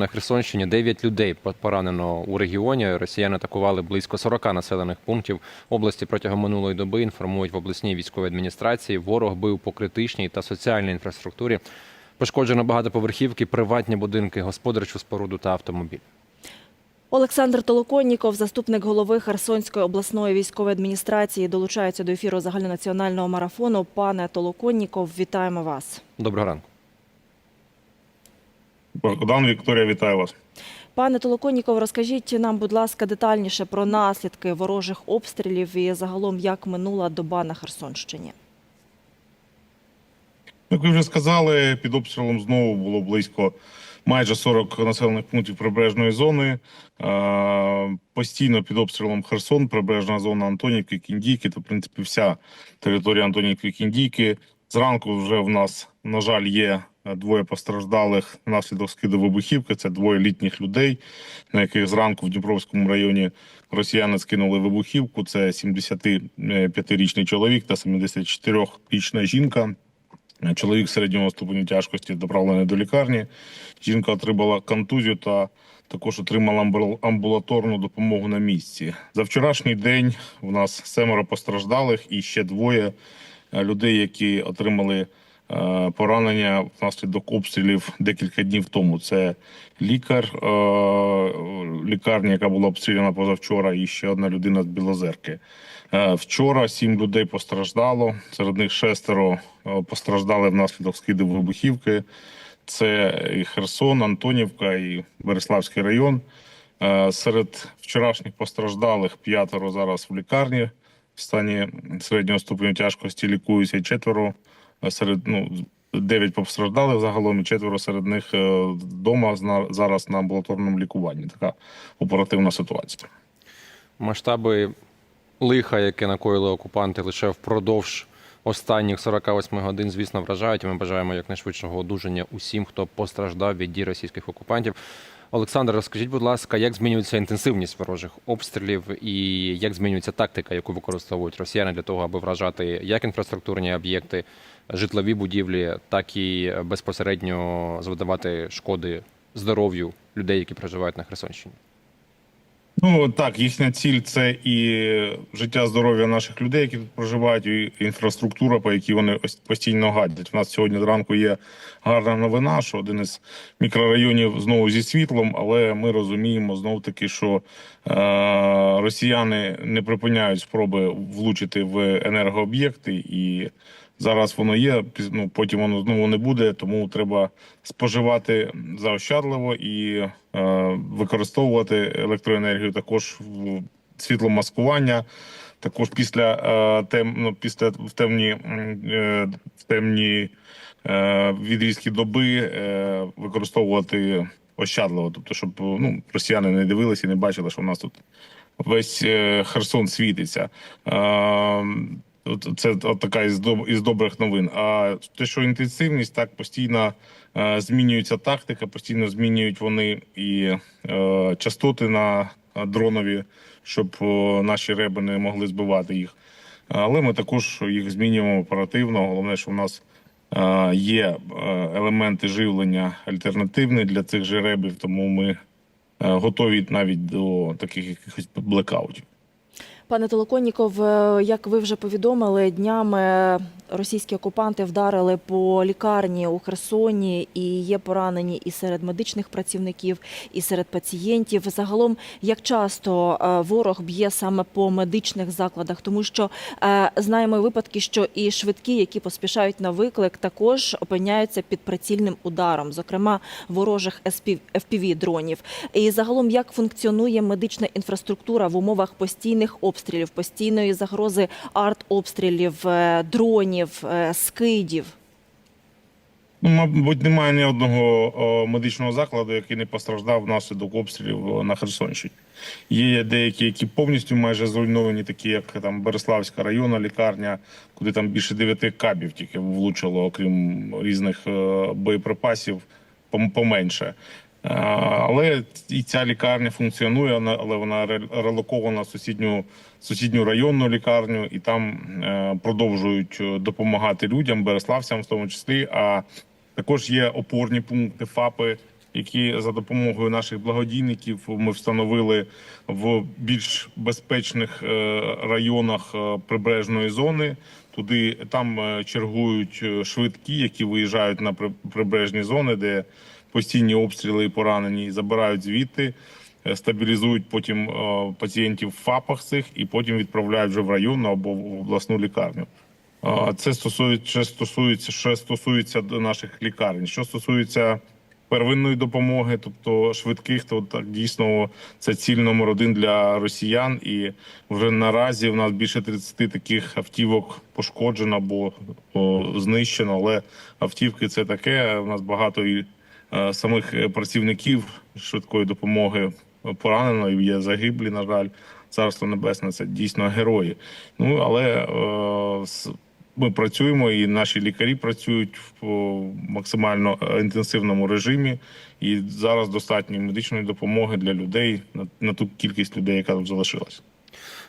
На Херсонщині 9 людей поранено у регіоні. Росіяни атакували близько 40 населених пунктів області протягом минулої доби. Інформують в обласній військовій адміністрації. Ворог бив по критичній та соціальній інфраструктурі. Пошкоджено багатоповерхівки, приватні будинки, господарчу споруду та автомобіль. Олександр Толоконніков, заступник голови Херсонської обласної військової адміністрації, долучається до ефіру загальнонаціонального марафону. Пане Толоконніков, вітаємо вас. Доброго ранку. Богдан Вікторія, вітаю вас. Пане Толоконніков, розкажіть нам, будь ласка, детальніше про наслідки ворожих обстрілів і загалом як минула доба на Херсонщині. Як ви вже сказали, під обстрілом знову було близько майже 40 населених пунктів прибережної зони. Постійно під обстрілом Херсон, прибережна зона Антонівки, Кіндійки та в принципі вся територія Антонівки Кіндійки. Зранку вже в нас, на жаль, є двоє постраждалих внаслідок скиду вибухівки. Це двоє літніх людей, на яких зранку в Дніпровському районі росіяни скинули вибухівку. Це 75-річний чоловік та 74-річна жінка. Чоловік середнього ступеню тяжкості доправлений до лікарні. Жінка отримала контузію та також отримала амбулаторну допомогу на місці. За вчорашній день в нас семеро постраждалих і ще двоє е, людей, які отримали е, поранення внаслідок обстрілів декілька днів тому. Це лікар е, лікарні, яка була обстріляна позавчора, і ще одна людина з Білозерки. Е, Вчора сім людей постраждало. Серед них шестеро е, постраждали внаслідок скиду вибухівки. Це і Херсон, Антонівка і Береславський район. Е, Серед вчорашніх постраждалих п'ятеро зараз в лікарні в стані середнього ступеню тяжкості лікуються четверо. е, Серед ну дев'ять постраждалих загалом, і четверо серед них е, вдома зараз на амбулаторному лікуванні. Така оперативна ситуація. Масштаби лиха, яке накоїли окупанти лише впродовж останніх 48 годин, звісно, вражають. Ми бажаємо якнайшвидшого одужання усім, хто постраждав від дій російських окупантів. Олександр, розкажіть, будь ласка, як змінюється інтенсивність ворожих обстрілів і як змінюється тактика, яку використовують росіяни для того, аби вражати як інфраструктурні об'єкти, житлові будівлі, так і безпосередньо завдавати шкоди здоров'ю людей, які проживають на Херсонщині? Ну так, їхня ціль це і життя здоров'я наших людей, які тут проживають, і інфраструктура, по якій вони постійно гадять. У нас сьогодні зранку є гарна новина, що один із мікрорайонів знову зі світлом, але ми розуміємо знов таки, що е, росіяни не припиняють спроби влучити в енергооб'єкти і. Зараз воно є, ну, потім воно знову не буде, тому треба споживати заощадливо і е, використовувати електроенергію також в світломаскування. Також після е, тем, ну, після в темні, е, темні е, відрізки доби е, використовувати ощадливо, тобто, щоб ну, росіяни не дивилися і не бачили, що в нас тут весь е, Херсон світиться. Е, Це така із із добрих новин. А те, що інтенсивність так постійно е, змінюється тактика, постійно змінюють вони і е, частоти на дронові, щоб наші реби не могли збивати їх. Але ми також їх змінюємо оперативно. Головне, що в нас е, є елементи живлення альтернативні для цих же ребів, тому ми готові навіть до таких якихось блекаутів. Пане Толоконніков, е, як ви вже повідомили, днями російські окупанти вдарили по лікарні у Херсоні і є поранені і серед медичних працівників, і серед пацієнтів. Загалом, як часто е, ворог б'є саме по медичних закладах, тому що е, знаємо випадки, що і швидкі, які поспішають на виклик, також опиняються під прицільним ударом, зокрема ворожих fpv дронів. І загалом, як функціонує медична інфраструктура в умовах постійних обстрілів, постійної загрози артобстрілів, е, дронів, е, скидів? Ну, мабуть, немає ні одного о, медичного закладу, який не постраждав внаслідок обстрілів на Херсонщині. Є деякі, які повністю майже зруйновані, такі як там Береславська районна лікарня, куди там більше дев'яти кабів тільки влучило, окрім різних е, боєприпасів, поменше. Е, Але і ця лікарня функціонує, але вона релокована в сусідню, сусідню районну лікарню, і там е, продовжують е, допомагати людям, береславцям в тому числі. А також є опорні пункти ФАПи, які за допомогою наших благодійників ми встановили в більш безпечних районах прибережної зони. Туди там чергують швидкі, які виїжджають на прибережні зони, де постійні обстріли і поранені, забирають звідти, е, стабілізують потім е, пацієнтів в ФАПах цих і потім відправляють вже в районну або в обласну лікарню. Це стосується стосується ще стосується наших лікарень. Що стосується первинної допомоги, тобто швидких, то так дійсно це ціль номер один для росіян. І вже наразі в нас більше 30 таких автівок пошкоджено або о, знищено. Але автівки це таке. У нас багато і самих е, працівників швидкої допомоги поранено і є загиблі. На жаль, царство небесне це дійсно герої. Ну але е, ми працюємо, і наші лікарі працюють в максимально е, інтенсивному режимі. І зараз достатньо медичної допомоги для людей на, на ту кількість людей, яка тут залишилась.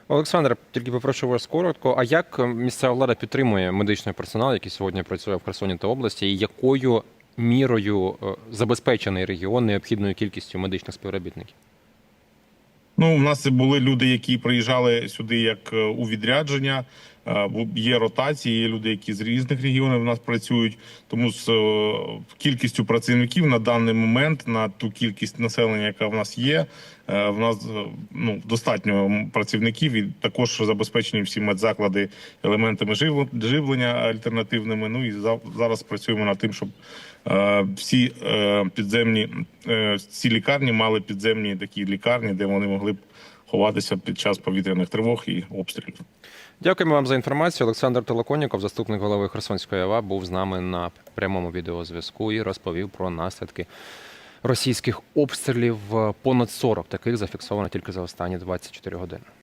Олександр, тільки попрошу вас коротко. А як е, місцева влада підтримує медичний персонал, який сьогодні працює в Херсоні та області, і якою мірою е, забезпечений регіон необхідною кількістю медичних співробітників? Ну, у нас були люди, які приїжджали сюди як е, у відрядження. Е, Є ротації, є люди, які з різних регіонів у нас працюють. Тому з е, кількістю працівників на даний момент, на ту кількість населення, яка в нас є, е, в нас ну достатньо працівників і також забезпечені всі медзаклади елементами жив- живлення альтернативними. Ну і за- зараз працюємо над тим, щоб всі підземні ці лікарні мали підземні такі лікарні, де вони могли б ховатися під час повітряних тривог і обстрілів. Дякуємо вам за інформацію. Олександр Толоконіков, заступник голови Херсонської ОВА, був з нами на прямому відеозв'язку і розповів про наслідки російських обстрілів. Понад 40 таких зафіксовано тільки за останні 24 години.